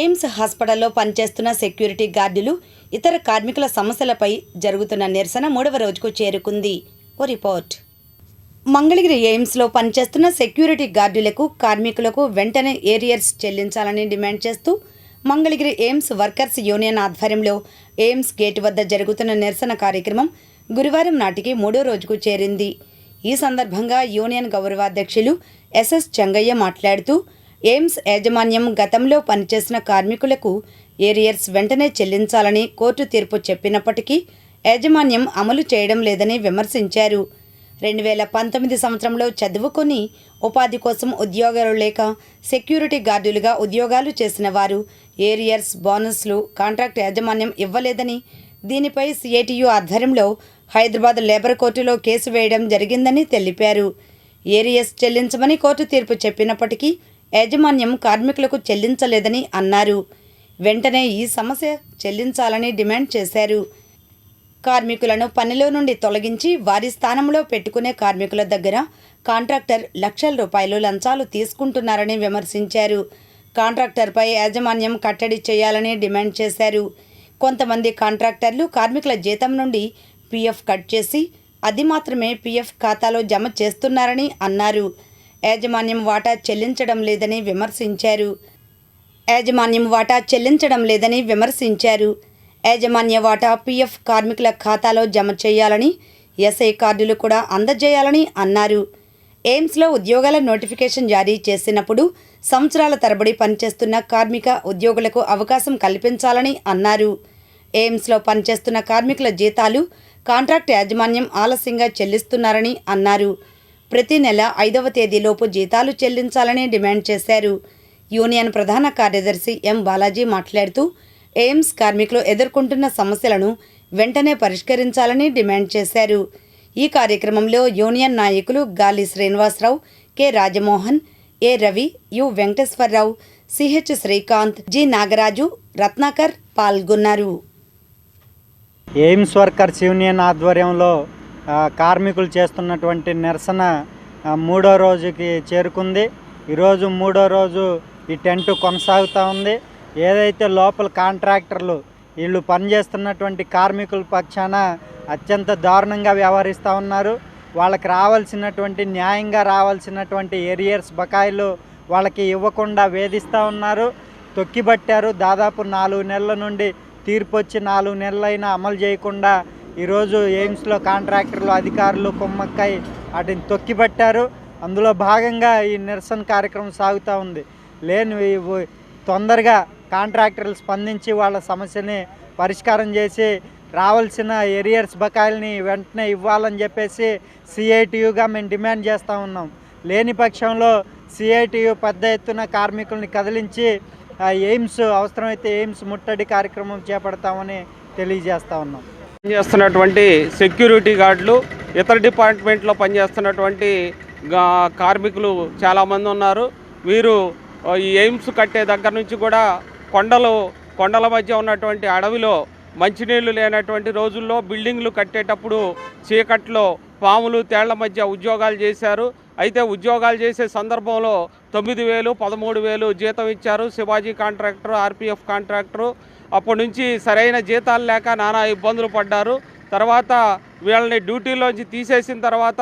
AIIMS హాస్పిటల్లో పనిచేస్తున్న security గార్డులు ఇతర కార్మికుల సమస్యలపై జరుగుతున్న నిరసన మూడవ రోజుకు చేరుకుంది. ఓ రిపోర్ట్. మంగళగిరి ఎయిమ్స్లో పనిచేస్తున్న సెక్యూరిటీ గార్డులకు కార్మికులకు వెంటనే ఏరియర్స్ చెల్లించాలని డిమాండ్ చేస్తూ మంగళగిరి ఎయిమ్స్ వర్కర్స్ యూనియన్ ఆధ్వర్యంలో ఎయిమ్స్ గేట్ వద్ద జరుగుతున్న నిరసన కార్యక్రమం గురువారం నాటికి మూడో రోజుకు చేరింది. ఈ సందర్భంగా యూనియన్ గౌరవాధ్యక్షులు ఎస్ఎస్ చెంగయ్య మాట్లాడుతూ ఎయిమ్స్ యాజమాన్యం గతంలో పనిచేసిన కార్మికులకు ఏరియర్స్ వెంటనే చెల్లించాలని కోర్టు తీర్పు చెప్పినప్పటికీ యాజమాన్యం అమలు చేయడం లేదని విమర్శించారు. రెండు వేల పంతొమ్మిది సంవత్సరంలో చదువుకొని ఉపాధి కోసం ఉద్యోగాలు లేక సెక్యూరిటీ గార్డులుగా ఉద్యోగాలు చేసిన వారు ఏరియర్స్ బోనస్లు కాంట్రాక్ట్ యాజమాన్యం ఇవ్వలేదని దీనిపై సిఐటియు ఆధ్వర్యంలో హైదరాబాద్ లేబర్ కోర్టులో కేసు వేయడం జరిగిందని తెలిపారు. ఏరియర్స్ చెల్లించమని కోర్టు తీర్పు చెప్పినప్పటికీ యాజమాన్యం కార్మికులకు చెల్లించలేదని అన్నారు. వెంటనే ఈ సమస్య చెల్లించాలని డిమాండ్ చేశారు. కార్మికులను పనిలో నుండి తొలగించి వారి స్థానంలో పెట్టుకునే కార్మికుల దగ్గర కాంట్రాక్టర్ లక్షల రూపాయలు లంచాలు తీసుకుంటున్నారని విమర్శించారు. కాంట్రాక్టర్పై యాజమాన్యం కట్టడి చేయాలని డిమాండ్ చేశారు. కొంతమంది కాంట్రాక్టర్లు కార్మికుల జీతం నుండి పీఎఫ్ కట్ చేసి అది మాత్రమే పీఎఫ్ ఖాతాలో జమ చేస్తున్నారని అన్నారు. యాజమాన్యం వాటా చెల్లించడం లేదని విమర్శించారు. యాజమాన్యం వాటా చెల్లించడం లేదని విమర్శించారు. యాజమాన్య వాటా పీఎఫ్ కార్మికుల ఖాతాలో జమ చేయాలని ఎస్ఐ కార్డులు కూడా అందజేయాలని అన్నారు. ఎయిమ్స్లో ఉద్యోగాల నోటిఫికేషన్ జారీ చేసినప్పుడు సంవత్సరాల తరబడి పనిచేస్తున్న కార్మిక ఉద్యోగులకు అవకాశం కల్పించాలని అన్నారు. ఎయిమ్స్లో పనిచేస్తున్న కార్మికుల జీతాలు కాంట్రాక్ట్ యాజమాన్యం ఆలస్యంగా చెల్లిస్తున్నారని అన్నారు. ప్రతి నెల ఐదవ తేదీలోపు జీతాలు చెల్లించాలని డిమాండ్ చేశారు. యూనియన్ ప్రధాన కార్యదర్శి ఎం బాలాజీ మాట్లాడుతూ ఎయిమ్స్ కార్మికులు ఎదుర్కొంటున్న సమస్యలను వెంటనే పరిష్కరించాలని డిమాండ్ చేశారు. ఈ కార్యక్రమంలో యూనియన్ నాయకులు Gali Srinivasarao K Rajamohan A Ravi U Venkateswararao CH Srikanth G Nagaraju Ratnakar పాల్గొన్నారు. ఎయిమ్స్ వర్కర్స్ యూనియన్ ఆధ్వర్యంలో కార్మికులు చేస్తున్నటువంటి నిరసన మూడో రోజుకి చేరుకుంది. ఈరోజు మూడో రోజు ఈ టెంట్ కొనసాగుతూ ఉంది. ఏదైతే లోపల కాంట్రాక్టర్లు వీళ్ళు పనిచేస్తున్నటువంటి కార్మికుల పక్షాన అత్యంత దారుణంగా వ్యవహరిస్తూ ఉన్నారు. వాళ్ళకి రావాల్సినటువంటి న్యాయంగా రావాల్సినటువంటి ఏరియర్స్ బకాయిలు వాళ్ళకి ఇవ్వకుండా వేధిస్తూ ఉన్నారు. తొక్కిబట్టారు. దాదాపు నాలుగు నెలల నుండి తీర్పు వచ్చి నాలుగు నెలలైనా అమలు చేయకుండా ఈరోజు ఎయిమ్స్లో కాంట్రాక్టర్లు అధికారులు కుమ్మక్కై వాటిని తొక్కిపట్టారు. అందులో భాగంగా ఈ నిరసన కార్యక్రమం సాగుతూ ఉంది. లేని తొందరగా కాంట్రాక్టర్లు స్పందించి వాళ్ళ సమస్యని పరిష్కారం చేసి రావాల్సిన ఎరియర్స్ బకాయిల్ని వెంటనే ఇవ్వాలని చెప్పేసి సిఐటియుగా మేము డిమాండ్ చేస్తూ ఉన్నాం. లేని పక్షంలో సిఐటియు పెద్ద ఎత్తున కార్మికుల్ని కదిలించి ఎయిమ్స్ అవసరమైతే ఎయిమ్స్ ముట్టడి కార్యక్రమం చేపడతామని తెలియజేస్తూ ఉన్నాం. పనిచేస్తున్నటువంటి సెక్యూరిటీ గార్డులు ఇతర డిపార్ట్మెంట్లో పనిచేస్తున్నటువంటి కార్మికులు చాలామంది ఉన్నారు. వీరు ఈ ఎయిమ్స్ కట్టే దగ్గర నుంచి కూడా కొండలు కొండల మధ్య ఉన్నటువంటి అడవిలో మంచినీళ్ళు లేనటువంటి రోజుల్లో బిల్డింగ్లు కట్టేటప్పుడు చీకట్లో పాములు తేళ్ళ మధ్య ఉద్యోగాలు చేశారు. అయితే ఉద్యోగాలు చేసే సందర్భంలో తొమ్మిది వేలు పదమూడు వేలు జీతం ఇచ్చారు. Shivaji contractor RPF contractor. అప్పటి నుంచి సరైన జీతాలు లేక నానా ఇబ్బందులు పడ్డారు. తర్వాత వీళ్ళని డ్యూటీలోంచి తీసేసిన తర్వాత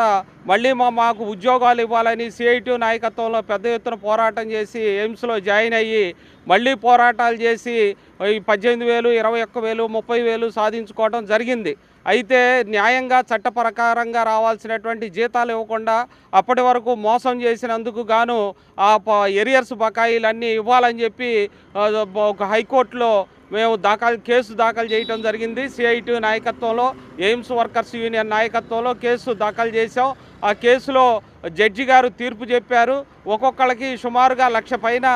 మళ్ళీ మా మాకు ఉద్యోగాలు ఇవ్వాలని సిఐటి నాయకత్వంలో పెద్ద ఎత్తున పోరాటం చేసి ఎయిమ్స్లో జాయిన్ అయ్యి మళ్ళీ పోరాటాలు చేసి ఈ పద్దెనిమిది వేలు ఇరవై ఒక్క వేలు ముప్పై వేలు సాధించుకోవడం జరిగింది. అయితే న్యాయంగా చట్ట ప్రకారంగా రావాల్సినటువంటి జీతాలు ఇవ్వకుండా అప్పటి వరకు మోసం చేసినందుకు గాను ఆ ప- ఎరియర్స్ బకాయిలన్నీ ఇవ్వాలని చెప్పి ఒక హైకోర్టులో మేము దాఖలు కేసు దాఖలు చేయటం జరిగింది. సిఐటి నాయకత్వంలో ఎయిమ్స్ వర్కర్స్ యూనియన్ నాయకత్వంలో కేసు దాఖలు చేశాం. ఆ కేసులో జడ్జి గారు తీర్పు చెప్పారు. ఒక్కొక్కళ్ళకి సుమారుగా లక్ష పైన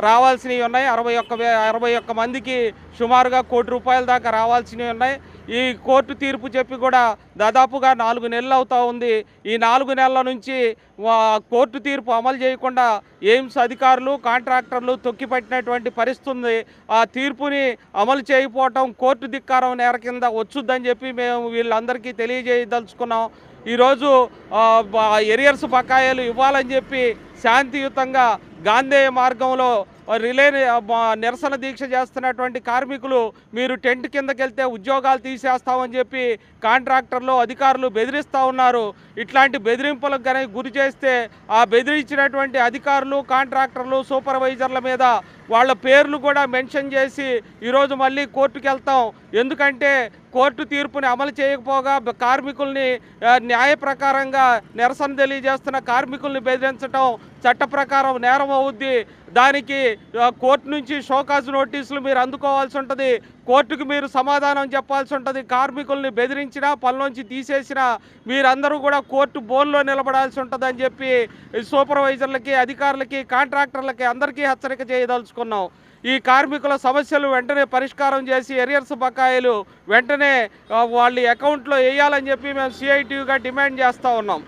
రావాల్సినవి ఉన్నాయి. అరవై ఒక్క వే అరవై ఒక్క మందికి సుమారుగా కోటి రూపాయల దాకా రావాల్సినవి ఉన్నాయి. ఈ కోర్టు తీర్పు చెప్పి కూడా దాదాపుగా నాలుగు నెలలు అవుతూ ఉంది. ఈ నాలుగు నెలల నుంచి కోర్టు తీర్పు అమలు చేయకుండా ఎయిమ్స్ అధికారులు కాంట్రాక్టర్లు తొక్కిపెట్టినటువంటి పరిస్థితి ఉంది. ఆ తీర్పుని అమలు చేయకపోవటం కోర్టు ధిక్కారం నేర కింద వచ్చుద్దని చెప్పి మేము వీళ్ళందరికీ తెలియజేయదలుచుకున్నాం. ఈరోజు ఎరియర్స్ బకాయిలు ఇవ్వాలని చెప్పి శాంతియుతంగా గాంధేయ మార్గంలో రిలే నిరసన దీక్ష చేస్తున్నటువంటి కార్మికులు మీరు టెంట్ కిందకి వెళ్తే ఉద్యోగాలు తీసేస్తామని చెప్పి కాంట్రాక్టర్లు అధికారులు బెదిరిస్తూ ఉన్నారు. ఇట్లాంటి బెదిరింపులకు కనుక గురి చేస్తే ఆ బెదిరించినటువంటి అధికారులు కాంట్రాక్టర్లు సూపర్వైజర్ల మీద వాళ్ళ పేర్లు కూడా మెన్షన్ చేసి ఈరోజు మళ్ళీ కోర్టుకు వెళ్తాం ఎందుకంటే కోర్టు తీర్పుని అమలు చేయకపోగా కార్మికుల్ని న్యాయ ప్రకారంగా నిరసన తెలియజేస్తున్న కార్మికుల్ని బెదిరించడం చట్ట ప్రకారం నేరం అవుద్ది. దానికి కోర్టు నుంచి షోకాజ్ నోటీసులు మీరు అందుకోవాల్సి ఉంటుంది. కోర్టుకు మీరు సమాధానం చెప్పాల్సి ఉంటుంది. కార్మికుల్ని బెదిరించినా పనిలోంచి తీసేసినా మీరందరూ కూడా కోర్టు బోన్లో నిలబడాల్సి ఉంటుందని చెప్పి సూపర్వైజర్లకి అధికారులకి కాంట్రాక్టర్లకి అందరికీ హెచ్చరిక చేయదలుచుకున్నాం. ఈ కార్మికుల సమస్యలు వెంటనే పరిష్కారం చేసి ఎరియర్స్ బకాయిలు వెంటనే వాళ్ళ అకౌంట్లో వేయాలని చెప్పి మేము సిఐటియుగా డిమాండ్ చేస్తూ ఉన్నాం.